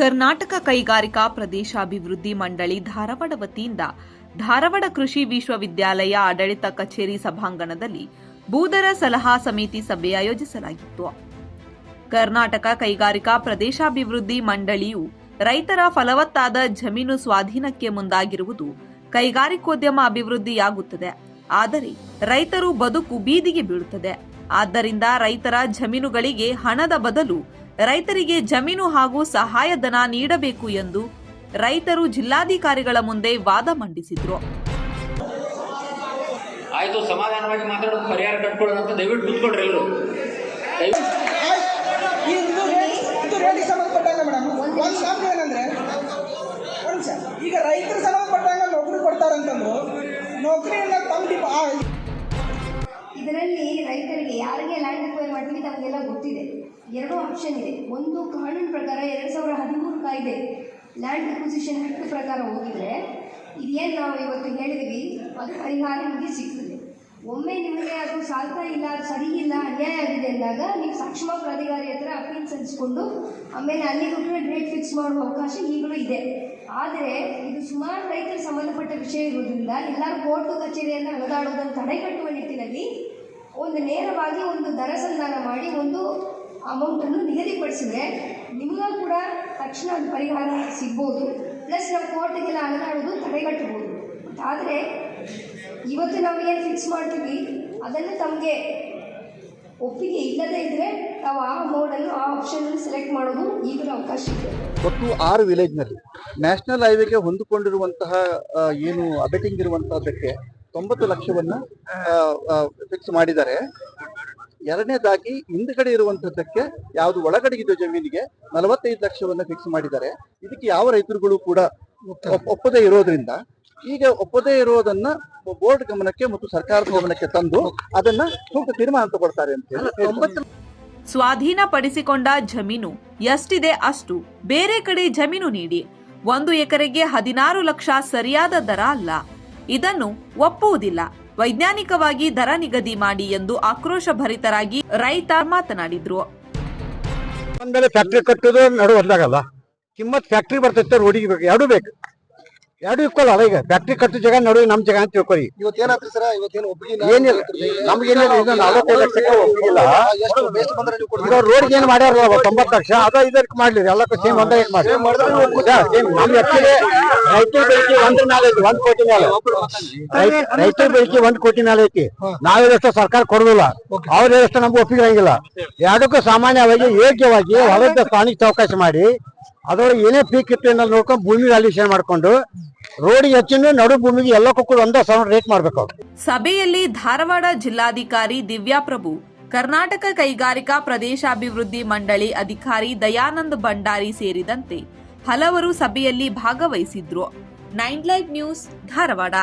ಕರ್ನಾಟಕ ಕೈಗಾರಿಕಾ ಪ್ರದೇಶಾಭಿವೃದ್ಧಿ ಮಂಡಳಿ ಧಾರವಾಡ ವತಿಯಿಂದ ಧಾರವಾಡ ಕೃಷಿ ವಿಶ್ವವಿದ್ಯಾಲಯ ಆಡಳಿತ ಕಚೇರಿ ಸಭಾಂಗಣದಲ್ಲಿ ಬೂದರ ಸಲಹಾ ಸಮಿತಿ ಸಭೆ ಆಯೋಜಿಸಲಾಗಿತ್ತು. ಕರ್ನಾಟಕ ಕೈಗಾರಿಕಾ ಪ್ರದೇಶಾಭಿವೃದ್ಧಿ ಮಂಡಳಿಯು ರೈತರ ಫಲವತ್ತಾದ ಜಮೀನು ಸ್ವಾಧೀನಕ್ಕೆ ಮುಂದಾಗಿರುವುದು ಕೈಗಾರಿಕೋದ್ಯಮ ಅಭಿವೃದ್ಧಿಯಾಗುತ್ತದೆ. ಆದರೆ ರೈತರು ಬದುಕು ಬೀದಿಗೆ ಬೀಳುತ್ತದೆ. ಆದ್ದರಿಂದ ರೈತರ ಜಮೀನುಗಳಿಗೆ ಹಣದ ಬದಲು ರೈತರಿಗೆ ಜಮೀನು ಹಾಗೂ ಸಹಾಯಧನ ನೀಡಬೇಕು ಎಂದು ರೈತರು ಜಿಲ್ಲಾಧಿಕಾರಿಗಳ ಮುಂದೆ ವಾದ ಮಂಡಿಸಿದ್ರು. ಆಯ್ತು ಸಮಾಧಾನವಾಗಿ ಮಾತಾಡೋದು ಪರಿಹಾರ ಕಟ್ಕೊಳ್ಳೋಣ ಅಂತ ದಯವಿಟ್ಟು ಕೂತ್ಕೊಳ್ರಿ ಎಲ್ಲರೂ. ದಯವಿಟ್ಟು ಎರಡು ಆಪ್ಷನ್ ಇದೆ. ಒಂದು ಕಾನೂನು ಪ್ರಕಾರ ಎರಡು ಸಾವಿರ ಹದಿಮೂರು ಕಾಯ್ದೆ ಲ್ಯಾಂಡ್ ಅಕ್ವಿಸಿಷನ್ ಪ್ರಕಾರ ಹೋಗಿದ್ರೆ, ಇದೇನು ನಾವು ಇವತ್ತು ಹೇಳಿದ್ವಿ, ಅದು ಪರಿಹಾರ ನಿಮಗೆ ಸಿಗ್ತದೆ. ಒಮ್ಮೆ ನಿಮಗೆ ಅದು ಸಾಲ್ತಾ ಇಲ್ಲ ಸರಿ ಇಲ್ಲ, ಅನ್ಯಾಯ ಆಗಿದೆ ಅಂದಾಗ ನೀವು ಸಕ್ಷಮ ಪ್ರಾಧಿಕಾರಿ ಹತ್ರ ಅಪೀಲ್ ಸಲ್ಲಿಸ್ಕೊಂಡು, ಆಮೇಲೆ ಅಲ್ಲಿಗೂ ಕೂಡ ಡೇಟ್ ಫಿಕ್ಸ್ ಮಾಡುವ ಅವಕಾಶ ಈಗಲೂ ಇದೆ. ಆದರೆ, ಇದು ಸುಮಾರು ರೈತರಿಗೆ ಸಂಬಂಧಪಟ್ಟ ವಿಷಯ ಇರೋದ್ರಿಂದ ಎಲ್ಲರೂ ಕೋರ್ಟು ಕಚೇರಿಯನ್ನು ಅಲಗಾಡೋದನ್ನು ತಡೆಗಟ್ಟುವ ನಿಟ್ಟಿನಲ್ಲಿ ಒಂದು ನೇರವಾಗಿ ಒಂದು ದರ ಸಂಧಾನ ಮಾಡಿ, ಒಂದು ಅಮೌಂಟನ್ನು ನಿಗದಿಪಡಿಸಿದ್ರೆ ನಿಮಗೂ ಕೂಡ ತಕ್ಷಣ ಒಂದು ಪರಿಹಾರ ಸಿಗ್ಬೋದು. ಪ್ಲಸ್ ನಾವು ಕೋರ್ಟಿಗೆಲ್ಲ ಅಲೆದಾಡೋದು ತಡೆಗಟ್ಟಬಹುದು. ಆದರೆ ಇವತ್ತು ನಾವು ಏನು ಫಿಕ್ಸ್ ಮಾಡ್ತೀವಿ, ಅದನ್ನು ತಮಗೆ ಒಪ್ಪಿಗೆ ಇಲ್ಲದೇ ಇದ್ದರೆ ನಾವು ಆ ಮೋಡನ್ನು ಆ ಆಪ್ಷನನ್ನು ಸೆಲೆಕ್ಟ್ ಮಾಡೋದು ಈಗಿನ ಅವಕಾಶ ಇದೆ. ಒಟ್ಟು ಆರು ವಿಲೇಜ್ನಲ್ಲಿ ನ್ಯಾಷನಲ್ ಹೈವೇಗೆ ಹೊಂದಿಕೊಂಡಿರುವಂತಹ ಏನು ಅಬೆಟಿಂಗ್ ಇರುವಂತಹದಕ್ಕೆ ತೊಂಬತ್ತು ಲಕ್ಷವನ್ನು ಫಿಕ್ಸ್ ಮಾಡಿದ್ದಾರೆ. ಎರಡನೇದಾಗಿ ಹಿಂದ್ಗಡೆ ಇರುವಂತದ್ದಕ್ಕೆ ಯಾವ್ದು ಒಳಗಡೆ ಇದ್ದ ಜಮೀನಿಗೆ ನಲವತ್ತೈದು ಲಕ್ಷವನ್ನ ಫಿಕ್ಸ್ ಮಾಡಿದ್ದಾರೆ. ಇದಕ್ಕೆ ಯಾವ ರೈತರುಗಳು ಕೂಡ ಒಪ್- ಒಪ್ಪದೇ ಇರೋದ್ರಿಂದ ಈಗ ಒಪ್ಪದೇ ಇರೋದನ್ನ ಬೋರ್ಡ್ ಗಮನಕ್ಕೆ ಮತ್ತು ಸರ್ಕಾರದ ಗಮನಕ್ಕೆ ತಂದು ಅದನ್ನ ಸೂಕ್ತ ತೀರ್ಮಾನ ತಗೊಳ್ತಾರೆ ಅಂತ ಹೇಳಿ ಸ್ವಾಧೀನಪಡಿಸಿಕೊಂಡ ಜಮೀನು ಎಷ್ಟಿದೆ ಅಷ್ಟು ಬೇರೆ ಕಡೆ ಜಮೀನು ನೀಡಿ ಒಂದು ಎಕರೆಗೆ ಹದಿನಾರು ಲಕ್ಷ ಸರಿಯಾದ ದರ ಅಲ್ಲ. ಇದನ್ನು ಒಪ್ಪುವುದಿಲ್ಲ. ವೈಜ್ಞಾನಿಕವಾಗಿ ದರ ನಿಗದಿ ಮಾಡಿ ಎಂದು ಆಕ್ರೋಶ ಭರಿತರಾಗಿ ರೈತ ಮಾತನಾಡಿದ್ರು. ಒಂದ್ಮೇಲೆ ಫ್ಯಾಕ್ಟ್ರಿ ಕಟ್ಟುದು ನಡು ಕಿಮ್ಮತ್ ಫ್ಯಾಕ್ಟ್ರಿ ಬರ್ತೈತೆ, ರೋಡಿಗೆ ಬೇಕು, ಎರಡು ಬೇಕು. ಎರಡು ಇಕ್ವಲ್ ಅಲ್ಲ ಈಗ. ಫ್ಯಾಕ್ಟ್ರಿ ಕಟ್ಟು ಜಾಗ ನಡುವೆ ನಮ್ ಜಾಗ ಅಂತ ತಿಳ್ಕೊರಿ ಇವತ್ತೇನಾದ್ರೂ ಸರ ಇವತ್ತೇನು ಒಪ್ಪಿಗೆ ಏನಿಲ್ಲ. ನಮ್ಗೇನಿಲ್ಲ ಇದು ನಲವತ್ತೈದು ಲಕ್ಷಕ್ಕೆ ಒಪ್ಪಿಗಿಲ್ಲ ಎಷ್ಟು ಎಷ್ಟು ಬಂದ್ರೆ ನೀವು ಕೊಡ್ತೀರಾ? ಈಗ ರೋಡ್ ಏನ್ ಮಾಡ್ಯಾರಲ್ಲ ತೊಂಬತ್ತು ಲಕ್ಷ ಅದ ಇದಕ್ಕೆ ಮಾಡ್ಲಿ. ಎಲ್ಲಕ್ಕೂ ಸೇಮ್ ಒಂದೇ ಏನ್ ಮಾಡಿ ನಮ್ ರೈತರ ಬೆಳಿಗ್ಗೆ ಒಂದ್ರ ಮೇಲೆ ಐತಿ ಒಂದ್ ಕೋಟಿ ಮೇಲೆ ರೈತರ ಬೆಳಿಗ್ಗೆ ಒಂದ್ ಕೋಟಿ ಮೇಲೆ ಐತಿ. ನಾವ್ ಹೇಳಷ್ಟು ಸರ್ಕಾರ ಕೊಡುದಿಲ್ಲ. ಅವ್ರ ಹೇಳಷ್ಟು ನಮ್ಗೆ ಒಪ್ಪಿಗಿರಂಗಿಲ್ಲ ಎರಡಕ್ಕೂ ಸಾಮಾನ್ಯವಾಗಿ ಯೋಗ್ಯವಾಗಿ ಹೊಲದ ಸ್ಥಾನಿಕ ಅವಕಾಶ ಮಾಡಿ ಅದ್ರೊಳಗೆ ಏನೇ ಪೀಕ್ ಅನ್ನೋದು ನೋಡ್ಕೊಂಡು ಭೂಮಿ ವ್ಯಾಲ್ಯೂಷನ್ ಮಾಡ್ಕೊಂಡು ರೋಡ್ ಹೆಚ್ಚಿನ ನಡು ಭೂಮಿಗೆ ಎಲ್ಲಕ್ಕೂ ಕೂಡ ಒಂದೇ ಸಾವಿರ ರೇಟ್ ಮಾಡ್ಬೇಕು. ಸಭೆಯಲ್ಲಿ ಧಾರವಾಡ ಜಿಲ್ಲಾಧಿಕಾರಿ ದಿವ್ಯಾಪ್ರಭು ಕರ್ನಾಟಕ ಕೈಗಾರಿಕಾ ಪ್ರದೇಶಾಭಿವೃದ್ಧಿ ಮಂಡಳಿ ಅಧಿಕಾರಿ ದಯಾನಂದ್ ಭಂಡಾರಿ ಸೇರಿದಂತೆ ಹಲವರು ಸಭೆಯಲ್ಲಿ ಭಾಗವಹಿಸಿದ್ರು. Nine live news, Dharwad.